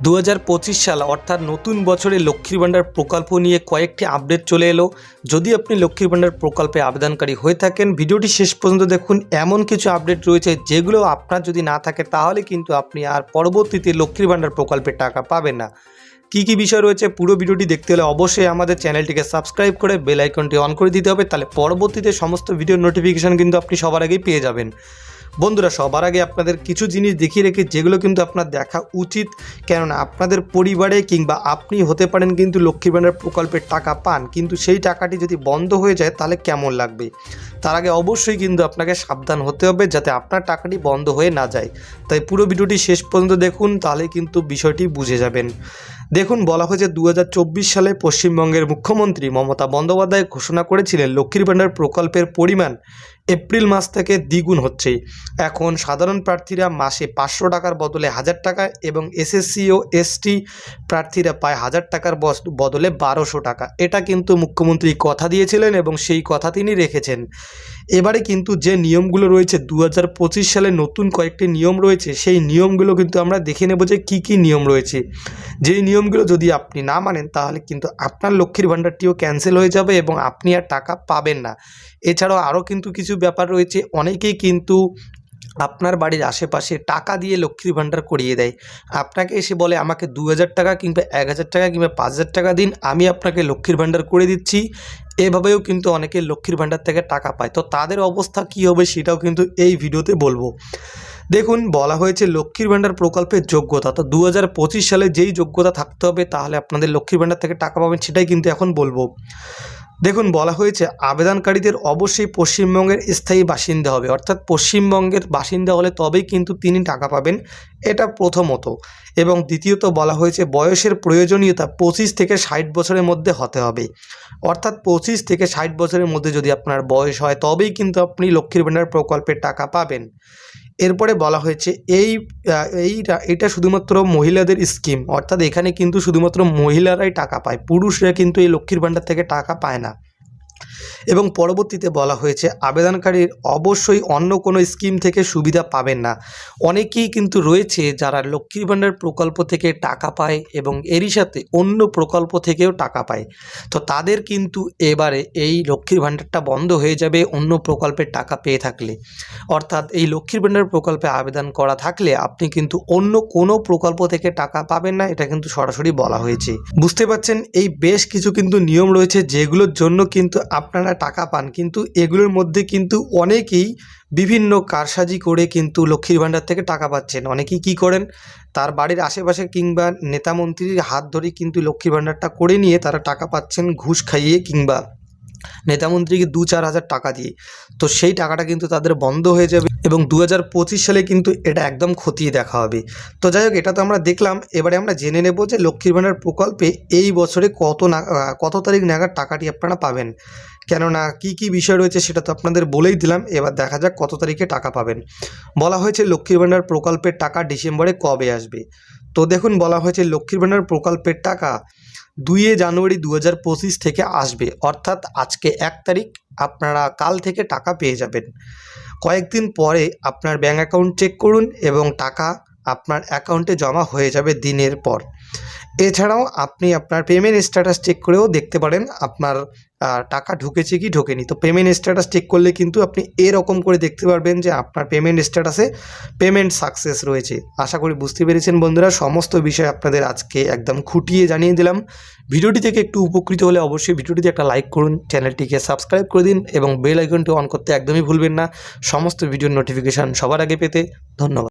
দু হাজার পঁচিশ সাল অর্থাৎ নতুন বছরে লক্ষ্মীর ভাণ্ডার প্রকল্প নিয়ে কয়েকটি আপডেট চলে এলো। যদি আপনি লক্ষ্মীর ভাণ্ডার প্রকল্পে আবেদনকারী হয়ে থাকেন, ভিডিওটি শেষ পর্যন্ত দেখুন। এমন কিছু আপডেট রয়েছে যেগুলো আপনার যদি না থাকে, তাহলে কিন্তু আপনি আর পরবর্তীতে লক্ষ্মীর ভাণ্ডার প্রকল্পের টাকা পাবেন না। কী কী বিষয় রয়েছে পুরো ভিডিওটি দেখতে হলে অবশ্যই আমাদের চ্যানেলটিকে সাবস্ক্রাইব করে বেল আইকনটি অন করে দিতে হবে। তাহলে পরবর্তীতে সমস্ত ভিডিও নোটিফিকেশান কিন্তু আপনি সবার আগেই পেয়ে যাবেন। বন্ধুরা, সবার আগে আপনাদের কিছু জিনিস দেখিয়ে রেখে, যেগুলো কিন্তু আপনার দেখা উচিত। কেননা, আপনাদের পরিবারে কিংবা আপনি হতে পারেন কিন্তু লক্ষ্মী ভাণ্ডার প্রকল্পের টাকা পান, কিন্তু সেই টাকাটি যদি বন্ধ হয়ে যায়, তাহলে কেমন লাগবে? তার আগে অবশ্যই কিন্তু আপনাকে সাবধান হতে হবে, যাতে আপনার টাকাটি বন্ধ হয়ে না যায়। তাই পুরো ভিডিওটি শেষ পর্যন্ত দেখুন, তাহলে কিন্তু বিষয়টি বুঝে যাবেন। দেখুন, বলা হয়েছে দু হাজার চব্বিশ সালে পশ্চিমবঙ্গের মুখ্যমন্ত্রী মমতা বন্দ্যোপাধ্যায় ঘোষণা করেছিলেন, লক্ষ্মীর ভাণ্ডার প্রকল্পের পরিমাণ এপ্রিল মাস থেকে দ্বিগুণ হচ্ছে। এখন সাধারণ প্রার্থীরা মাসে পাঁচশো টাকার বদলে হাজার টাকা এবং এসএসসি ও এসটি প্রার্থীরা পায় হাজার টাকার বদলে বারোশো টাকা। এটা কিন্তু মুখ্যমন্ত্রী কথা দিয়েছিলেন এবং সেই কথা তিনি রেখেছেন। এবারে কিন্তু যে নিয়মগুলো রয়েছে দু হাজার পঁচিশ সালে নতুন কয়েকটি নিয়ম রয়েছে, সেই নিয়মগুলো কিন্তু আমরা দেখে নেব যে কী কী নিয়ম রয়েছে। যেই নিয়মগুলো যদি আপনি না মানেন, তাহলে কিন্তু আপনার লক্ষ্মীর ভাণ্ডারটিও ক্যান্সেল হয়ে যাবে এবং আপনি আর টাকা পাবেন না। এছাড়াও আরও কিন্তু কিছু ব্যাপার রয়েছে, অনেকেই কিন্তু আপনার বাড়ির আশেপাশে টাকা দিয়ে লক্ষ্মীর ভাণ্ডার করিয়ে দেয়। আপনাকে এসে বলে, আমাকে দু হাজার টাকা কিংবা এক হাজার টাকা কিংবা পাঁচ হাজার টাকা দিন, আমি আপনাকে লক্ষ্মীর ভাণ্ডার করে দিচ্ছি। এভাবেও কিন্তু অনেকে লক্ষ্মীর ভাণ্ডার থেকে টাকা পায়। তো তাদের অবস্থা কী হবে সেটাও কিন্তু এই ভিডিওতে বলব। দেখুন, বলা হয়েছে লক্ষ্মীর ভাণ্ডার প্রকল্পের যোগ্যতা। তো দু হাজার পঁচিশ সালে যেই যোগ্যতা থাকতে হবে, তাহলে আপনাদের লক্ষ্মীর ভাণ্ডার থেকে টাকা পাবেন সেটাই কিন্তু এখন বলব। দেখুন, বলা হয়েছে আবেদনকারীদের অবশ্যই পশ্চিমবঙ্গের স্থায়ী বাসিন্দা হবে। অর্থাৎ পশ্চিমবঙ্গের বাসিন্দা হলে তবেই কিন্তু তিনি টাকা পাবেন, এটা প্রথমত। এবং দ্বিতীয়ত বলা হয়েছে বয়সের প্রয়োজনীয়তা পঁচিশ থেকে ষাট বছরের মধ্যে হতে হবে। অর্থাৎ পঁচিশ থেকে ষাট বছরের মধ্যে যদি আপনার বয়স হয়, তবেই কিন্তু আপনি লক্ষ্মীর ভাণ্ডার প্রকল্পের টাকা পাবেন। এরপরে বলা হয়েছে এই এই এটা শুধুমাত্র মহিলাদের স্কিম অর্থাৎ এখানে কিন্তু শুধুমাত্র মহিলারাই টাকা পায়, পুরুষরা কিন্তু এই লক্ষ্মীর ভাণ্ডার থেকে টাকা পায় না। এবং পরবর্তীতে বলা হয়েছে, আবেদনকারীর অবশ্যই অন্য কোনো স্কিম থেকে সুবিধা পাবেন না। অনেকেই কিন্তু রয়েছে যারা লক্ষ্মীর ভাণ্ডার প্রকল্প থেকে টাকা পায় এবং এরই সাথে অন্য প্রকল্প থেকেও টাকা পায়। তো তাদের কিন্তু এবারে এই লক্ষ্মীর ভাণ্ডারটা বন্ধ হয়ে যাবে অন্য প্রকল্পের টাকা পেয়ে থাকলে। অর্থাৎ এই লক্ষ্মীর ভাণ্ডার প্রকল্পে আবেদন করা থাকলে আপনি কিন্তু অন্য কোনো প্রকল্প থেকে টাকা পাবেন না, এটা কিন্তু সরাসরি বলা হয়েছে। বুঝতে পারছেন, এই বেশ কিছু কিন্তু নিয়ম রয়েছে যেগুলোর জন্য কিন্তু আপনারা টাকা পান। কিন্তু এগুলোর মধ্যে কিন্তু অনেকেই বিভিন্ন কারসাজি করে কিন্তু লক্ষ্মীর ভাণ্ডার থেকে টাকা পাচ্ছেন। অনেকেই কি করেন? তার বাড়ির আশেপাশে কিংবা নেতামন্ত্রীর হাত ধরে কিন্তু লক্ষ্মীর ভাণ্ডারটা করে নিয়ে তারা টাকা পাচ্ছেন ঘুষ খাইয়ে কিংবা নেতামন্ত্রীকে দু চার হাজার টাকা দিয়ে। তো সেই টাকাটা কিন্তু তাদের বন্ধ হয়ে যাবে এবং দু হাজার পঁচিশ সালে কিন্তু এটা একদম খতিয়ে দেখা হবে। তো যাই হোক, এটা তো আমরা দেখলাম। এবারে আমরা জেনে নেব যে লক্ষ্মীর ভাণ্ডার প্রকল্পে এই বছরে কত না, কত তারিখ নাগাদ টাকাটি আপনারা পাবেন। কেননা কি কি বিষয় রয়েছে সেটা তো আপনাদের বলেই দিলাম। এবার দেখা যাক কত তারিখে টাকা পাবেন। বলা হয়েছে লক্ষ্মীর ভাণ্ডার প্রকল্পের টাকা ডিসেম্বরে কবে আসবে। তো দেখুন, বলা হয়েছে লক্ষ্মীর ভাণ্ডার প্রকল্পের টাকা দুইয়ে জানুয়ারি দু হাজার পঁচিশ থেকে আসবে। অর্থাৎ আজকে এক তারিখ আপনারা কাল থেকে টাকা পেয়ে যাবেন। কয়েকদিন পরে আপনার ব্যাঙ্ক অ্যাকাউন্ট চেক করুন এবং টাকা আপনার অ্যাকাউন্টে জমা হয়ে যাবে দিনের পর। এছাড়াও আপনি আপনার পেমেন্ট স্ট্যাটাস চেক করেও দেখতে পারেন আপনার টাকা ঢুকেছে কি ঢোকেনি। তো পেমেন্ট স্ট্যাটাস চেক করলে কিন্তু আপনি এরকম করে দেখতে পারবেন যে আপনার পেমেন্ট স্ট্যাটাসে পেমেন্ট সাকসেস রয়েছে। আশা করি বুঝতে পেরেছেন বন্ধুরা, সমস্ত বিষয় আপনাদের আজকে একদম খুঁটিয়ে জানিয়ে দিলাম। ভিডিওটি থেকে একটু উপকৃত হলে অবশ্যই ভিডিওটিতে একটা লাইক করুন, চ্যানেলটিকে সাবস্ক্রাইব করে দিন এবং বেল আইকনটি অন করতে একদমই ভুলবেন না। সমস্ত ভিডিওর নোটিফিকেশান সবার আগে পেতে ধন্যবাদ।